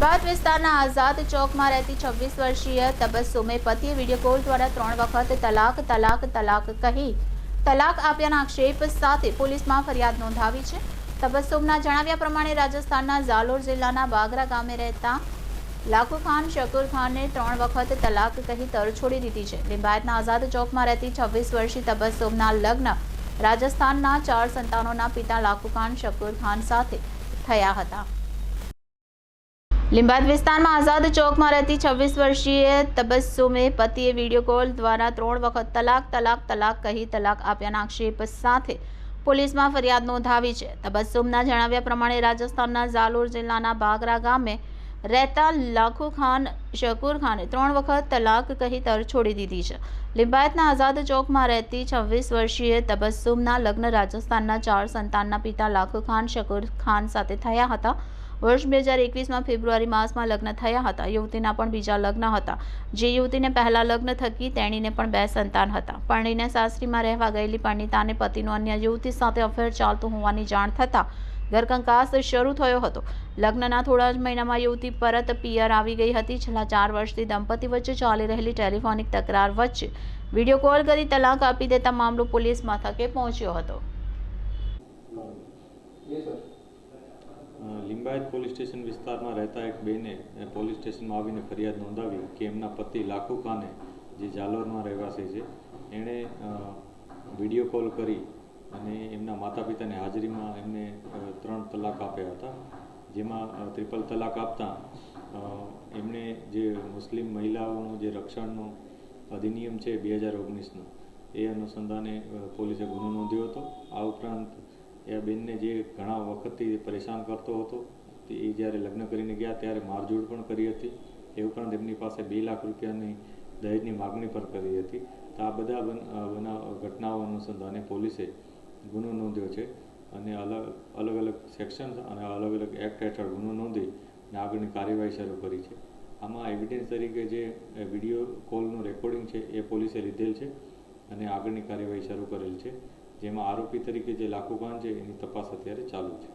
લીંબાદ વિસ્તારના આઝાદ ચોકમાં રહેતી છવ્વીસ વર્ષીય તબસ્સુમે પતિએ વીડિયો કોલ દ્વારા ત્રણ વખત તલાક તલાક તલાક કહી તલાક આપ્યાના આક્ષેપ સાથે પોલીસમાં ફરિયાદ નોંધાવી છે. તબસ્સુમના જણાવ્યા પ્રમાણે રાજસ્થાનના ઝાલોર જિલ્લાના બાગરા ગામે રહેતા લાખુ ખાન શકુર ખાનને ત્રણ વખત તલાક કહી તર છોડી દીધી છે. લિંબાયતના આઝાદ ચોકમાં રહેતી છવ્વીસ વર્ષીય તબસ્સુમના લગ્ન રાજસ્થાનના ચાર સંતાનોના પિતા લાખુ ખાન શકુર ખાન સાથે થયા હતા. લીંબાદ વિસ્તારમાં આઝાદ ચોકમાં રહેતી છવ્વીસ વર્ષીય તબસ્સુમે પતિએ વીડિયો કોલ દ્વારા ત્રણ વખત તલાક તલાક તલાક કહી તલાક આપ્યાના આક્ષેપ સાથે પોલીસમાં ફરિયાદ નોંધાવી છે. તબસ્સુમના જણાવ્યા પ્રમાણે રાજસ્થાનના ઝાલોર જિલ્લાના બાગરા ગામે રહેતા લાખુ ખાન શકુર ખાને ત્રણ વખત તલાક કહી તર છોડી દીધી છે. લિંબાયતના આઝાદ ચોકમાં રહેતી છવ્વીસ વર્ષીય તબસ્સુમના લગ્ન રાજસ્થાનના ચાર સંતાનના પિતા લાખુ ખાન શકુર ખાન સાથે થયા હતા. વર્ષ બે હજાર એકવીસમાં ફેબ્રુઆરી માસમાં લગ્ન થયા હતા. યુવતીના પણ બીજા લગ્ન હતા. જે યુવતીને પહેલા લગ્ન થકી તેણીને પણ બે સંતાન હતા. પરણીને સાસરીમાં રહેવા ગયેલી પરણિતાને પતિનો અન્ય યુવતી સાથે અફેર ચાલતું હોવાની જાણ થતાં ઘરકંકાસ શરૂ થયો હતો. લગ્નના થોડા જ મહિનામાં યુવતી પરત પિયર આવી ગઈ હતી. છેલ્લા ચાર વર્ષથી દંપતી વચ્ચે ચાલી રહેલી ટેલિફોનિક તકરાર વચ્ચે વીડિયો કોલ કરી તલાક આપી દેતા મામલો પોલીસ મથકે પહોંચ્યો હતો. લિંબાયત પોલીસ સ્ટેશન વિસ્તારમાં રહેતા એક બેને પોલીસ સ્ટેશનમાં આવીને ફરિયાદ નોંધાવી કે એમના પતિ લાખુ ખાને, જે જાલોરમાં રહેવાસી છે, એણે વીડિયો કોલ કરી અને એમના માતા પિતાની હાજરીમાં એમને ત્રણ તલાક આપ્યા હતા, જેમાં ત્રિપલ તલાક આપતા એમણે જે મુસ્લિમ મહિલાઓનું જે રક્ષણનો અધિનિયમ છે બે હજાર ઓગણીસનો, એ અનુસંધાને પોલીસે ગુનો નોંધ્યો હતો. આ ઉપરાંત એ બેનને જે ઘણા વખતથી પરેશાન કરતો હતો, તે એ જ્યારે લગ્ન કરીને ગયા ત્યારે મારઝૂડ પણ કરી હતી. એ ઉપરાંત એમની પાસે બે લાખ રૂપિયાની દહેજની માગણી પણ કરી હતી. તો આ બધા બનાવ ઘટનાઓ અનુસંધાને પોલીસે ગુનો નોંધ્યો છે અને અલગ અલગ અલગ સેક્શન્સ અને અલગ અલગ એક્ટ હેઠળ ગુનો નોંધી અને આગળની કાર્યવાહી શરૂ કરી છે. આમાં એવિડન્સ તરીકે જે વીડિયો કોલનું રેકોર્ડિંગ છે એ પોલીસે લીધેલ છે અને આગળની કાર્યવાહી શરૂ કરેલ છે. જેમાં આરોપી તરીકે જે લાખુ ખાન છે એની તપાસ અત્યારે ચાલુ છે.